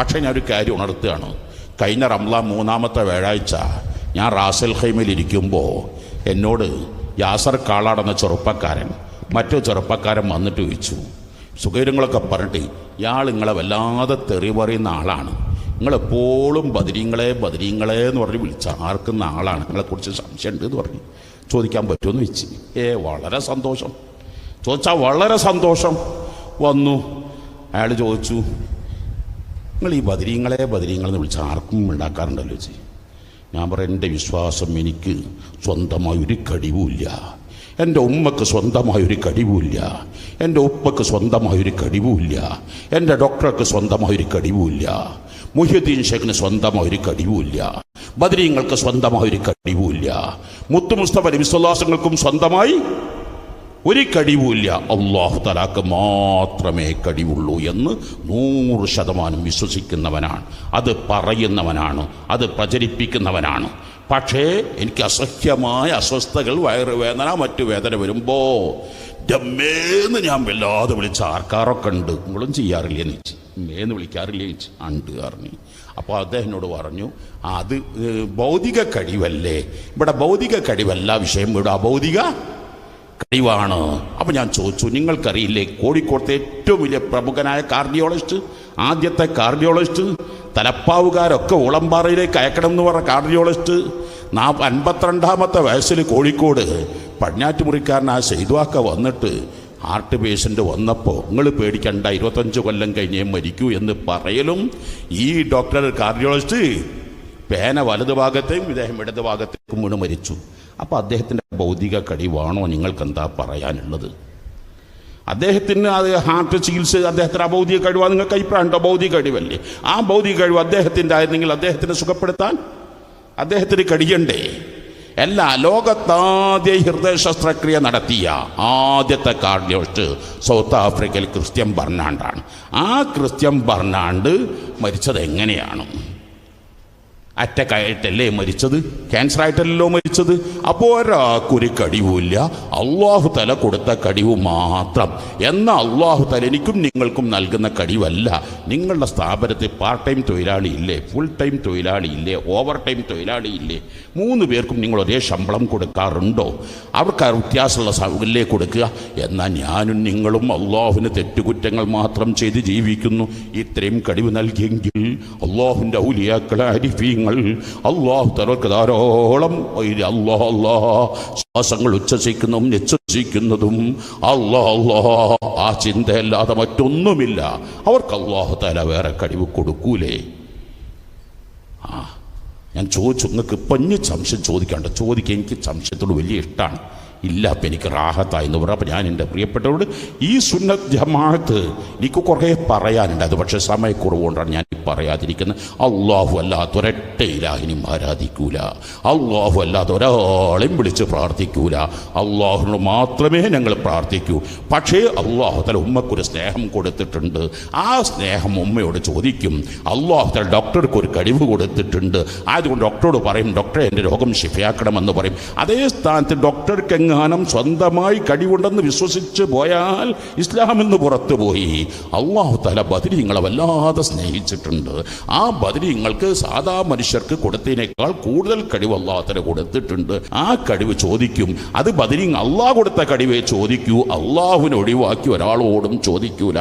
പക്ഷേ ഞാനൊരു കാര്യം ഉണർത്തുകയാണ്. കഴിഞ്ഞ റംല മൂന്നാമത്തെ വ്യാഴാഴ്ച ഞാൻ റാസൽ ഹൈമിൽ ഇരിക്കുമ്പോൾ എന്നോട് യാസർ കാളാടെന്ന ചെറുപ്പക്കാരൻ മറ്റു ചെറുപ്പക്കാരൻ വന്നിട്ട് ചോദിച്ചു. സുഖകരങ്ങളൊക്കെ പറഞ്ഞിട്ട് ഇയാൾ നിങ്ങളെ വല്ലാതെ തെറി പറയുന്ന ആളാണ്. നിങ്ങളെപ്പോഴും ബദരീങ്ങളെ ബദരീങ്ങളെ എന്ന് പറഞ്ഞ് വിളിച്ച ആർക്കുന്ന ആളാണ്. നിങ്ങളെക്കുറിച്ച് സംശയമുണ്ട് എന്ന് പറഞ്ഞു ചോദിക്കാൻ പറ്റുമെന്ന് വെച്ച്. ഏ വളരെ സന്തോഷം. ചോദിച്ചാൽ വളരെ സന്തോഷം. വന്നു. അയാൾ ചോദിച്ചു നിങ്ങൾ ഈ ബദരീങ്ങളെ ബദരീങ്ങളെന്ന് വിളിച്ച് ആർക്കും ഉണ്ടാക്കാറുണ്ടല്ലോ ചേച്ചി. ഞാൻ പറയാം എന്റെ വിശ്വാസം എനിക്ക് സ്വന്തമായി ഒരു കഴിവുമില്ല എന്റെ ഉമ്മക്ക് സ്വന്തമായൊരു കഴിവുമില്ല എന്റെ ഉപ്പക്ക് സ്വന്തമായൊരു കഴിവുമില്ല എന്റെ ഡോക്ടർക്ക് സ്വന്തമായൊരു കഴിവുമില്ല മുഹ്യുദ്ദീൻ ഷേഖിന് സ്വന്തമായൊരു കഴിവുമില്ല ബദരീങ്ങൾക്ക് സ്വന്തമായൊരു കഴിവുമില്ല മുത്തു മുസ്തഫ സ്വന്തമായി ഒരു കഴിവുമില്ല. അള്ളാഹു തലാക്ക് മാത്രമേ കഴിവുള്ളൂ എന്ന് നൂറ് ശതമാനം വിശ്വസിക്കുന്നവനാണ്. അത് പറയുന്നവനാണ്. അത് പ്രചരിപ്പിക്കുന്നവനാണ്. പക്ഷേ എനിക്ക് അസഹ്യമായ അസ്വസ്ഥകൾ വയറുവേദന മറ്റു വേദന വരുമ്പോൾ ഡമ്മേന്ന് ഞാൻ വല്ലാതെ വിളിച്ച ആർക്കാരൊക്കെ ഉണ്ട്. നിങ്ങളും ചെയ്യാറില്ലേ എന്ന് വെച്ചു മേന്ന് വിളിക്കാറില്ലേ വെച്ചു ഉണ്ട് പറഞ്ഞു അപ്പോൾ അദ്ദേഹത്തിനോട് പറഞ്ഞു അത് ഭൗതിക കഴിവല്ലേ? ഇവിടെ ഭൗതിക കഴിവല്ല വിഷയം. ഇവിടെ അഭൗതിക കഴിവാണ് അപ്പം ഞാൻ ചോദിച്ചു നിങ്ങൾക്കറിയില്ലേ കോഴിക്കോട്ടെ ഏറ്റവും വലിയ പ്രമുഖനായ കാർഡിയോളജിസ്റ്റ്? ആദ്യത്തെ കാർഡിയോളജിസ്റ്റ്? തലപ്പാവുകാരൊക്കെ ഉളമ്പാറയിലേക്ക് അയക്കണം എന്ന് പറഞ്ഞ കാർഡിയോളജിസ്റ്റ്? നാ അൻപത്തിരണ്ടാമത്തെ വയസ്സിൽ കോഴിക്കോട് പടിഞ്ഞാറ്റുമുറിക്കാരനായ സെയ്തുവാക്ക വന്നിട്ട് ഹാർട്ട് പേഷ്യന്റ് വന്നപ്പോൾ നിങ്ങൾ പേടിക്കണ്ട ഇരുപത്തഞ്ച് കൊല്ലം കഴിഞ്ഞേ മരിക്കൂ എന്ന് പറയലും ഈ ഡോക്ടർ കാർഡിയോളജിസ്റ്റ് പേന വലതു ഭാഗത്തേക്കും ഇദ്ദേഹം ഇടതുഭാഗത്തേക്കും വീണ് മരിച്ചു. അപ്പോൾ അദ്ദേഹത്തിന്റെ ഭൗതിക കഴിവാണോ നിങ്ങൾക്ക് എന്താ പറയാനുള്ളത്? അദ്ദേഹത്തിന് അത് ഹാർട്ട് ചികിത്സ അദ്ദേഹത്തിന് അഭൗതിക കഴിവാണ് നിങ്ങൾക്ക് അഭിപ്രായമുണ്ടോ ഭൗതിക കഴിവല്ലേ ആ ഭൗതിക കഴിവ് അദ്ദേഹത്തിന്റെ ആയിരുന്നെങ്കിൽ അദ്ദേഹത്തിനെ സുഖപ്പെടുത്താൻ അദ്ദേഹത്തിന് കഴിയണ്ടേ അല്ല ലോകത്താദ്യ ഹൃദയ ശസ്ത്രക്രിയ നടത്തിയ ആദ്യത്തെ കാർഡിയോസ്റ്റ് സൗത്ത് ആഫ്രിക്കയിൽ ക്രിസ്ത്യൻ ബർണാണ്ടാണ്. ആ ക്രിസ്ത്യൻ ബർണാണ്ട് മരിച്ചത് എങ്ങനെയാണ്? അറ്റക്കായിട്ടല്ലേ മരിച്ചത്? ക്യാൻസർ ആയിട്ടല്ലോ മരിച്ചത്? അപ്പോൾ ഒരാൾക്കൊരു കടിവുമില്ല. അള്ളാഹു തല കൊടുത്ത കഴിവ് മാത്രം. എന്നാൽ അള്ളാഹു തല എനിക്കും നിങ്ങൾക്കും നൽകുന്ന കടിവല്ല. നിങ്ങളുടെ സ്ഥാപനത്തിൽ പാർട്ട് ടൈം തൊഴിലാളി ഇല്ലേ ഫുൾ ടൈം തൊഴിലാളി ഇല്ലേ ഓവർ ടൈം തൊഴിലാളി ഇല്ലേ മൂന്ന് പേർക്കും നിങ്ങൾ ഒരേ ശമ്പളം കൊടുക്കാറുണ്ടോ? അവർക്ക് ആ വ്യത്യാസമുള്ള സൗകര്യമല്ലേ കൊടുക്കുക? എന്നാൽ ഞാനും നിങ്ങളും അള്ളാഹുവിന് തെറ്റുകുറ്റങ്ങൾ മാത്രം ചെയ്ത് ജീവിക്കുന്നു. ഇത്രയും കടിവ് നൽകിയെങ്കിൽ അള്ളാഹുവിന്റെ ഔലിയാക്കളെ അരിഫീങ്ങൾ അള്ളാഹു തലർക്ക് ധാരാളം അള്ളാഹ് അള്ളാഹ് ശ്വാസങ്ങൾ ഉച്ഛസിക്കുന്നതും നിശ്വസിക്കുന്നതും അള്ളാഹ് അള്ളാഹ് ആ ചിന്തയല്ലാതെ മറ്റൊന്നുമില്ല. അവർക്ക് അള്ളാഹു തല വേറെ കഴിവ് കൊടുക്കൂലേ? ആ ഞാൻ ചോദിച്ചു നിങ്ങൾക്ക് പഞ്ഞ് സംശയം ചോദിക്കാണ്ട് ചോദിക്കുക എനിക്ക് സംശയത്തോട് വലിയ ഇഷ്ടമാണ് ഇല്ല അപ്പം എനിക്ക് റാഹത്തായി എന്ന് പറഞ്ഞു അപ്പം ഞാൻ എന്റെ പ്രിയപ്പെട്ടവരോട് ഈ സുന്നത്ത് ജമാഅത്ത് എനിക്ക് കുറേ പറയാനുണ്ട്. അത് പക്ഷേ സമയക്കുറവുകൊണ്ടാണ് ഞാൻ പറയാതിരിക്കുന്നത് അള്ളാഹു അല്ലാത്ത ഒരൊറ്റ ഇലാഹിനും ആരാധിക്കൂല. അള്ളാഹു അല്ലാത്ത ഒരാളെയും വിളിച്ച് പ്രാർത്ഥിക്കൂല. അള്ളാഹുനോട് മാത്രമേ ഞങ്ങൾ പ്രാർത്ഥിക്കൂ. പക്ഷേ അള്ളാഹു തല ഉമ്മക്കൊരു സ്നേഹം കൊടുത്തിട്ടുണ്ട്. ആ സ്നേഹം ഉമ്മയോട് ചോദിക്കും. അള്ളാഹു തല ഡോക്ടർക്ക് ഒരു കഴിവ് കൊടുത്തിട്ടുണ്ട്. ആയതുകൊണ്ട് ഡോക്ടറോട് പറയും ഡോക്ടറെ എന്റെ രോഗം ശിഫയാക്കണമെന്ന് പറയും. അതേ സ്ഥാനത്ത് ഡോക്ടർക്ക് എങ്ങാനും സ്വന്തമായി കഴിവുണ്ടെന്ന് വിശ്വസിച്ച് പോയാൽ ഇസ്ലാമെന്ന് പുറത്തു പോയി അള്ളാഹു തല ബദരീങ്ങളെ വല്ലാതെ സ്നേഹിച്ചിട്ടുണ്ട്. ആ ബദലി നിങ്ങൾക്ക് സാധാ മനുഷ്യർക്ക് കൊടുത്തതിനേക്കാൾ കൂടുതൽ കഴിവ് അള്ളാഹത്തിന് കൊടുത്തിട്ടുണ്ട്. ആ കഴിവ് ചോദിക്കും. അത് ബദലി അള്ളാഹ് കൊടുത്ത കഴിവേ ചോദിക്കൂ. അള്ളാഹുവിനെ ഒഴിവാക്കി ഒരാളോടും ചോദിക്കൂല.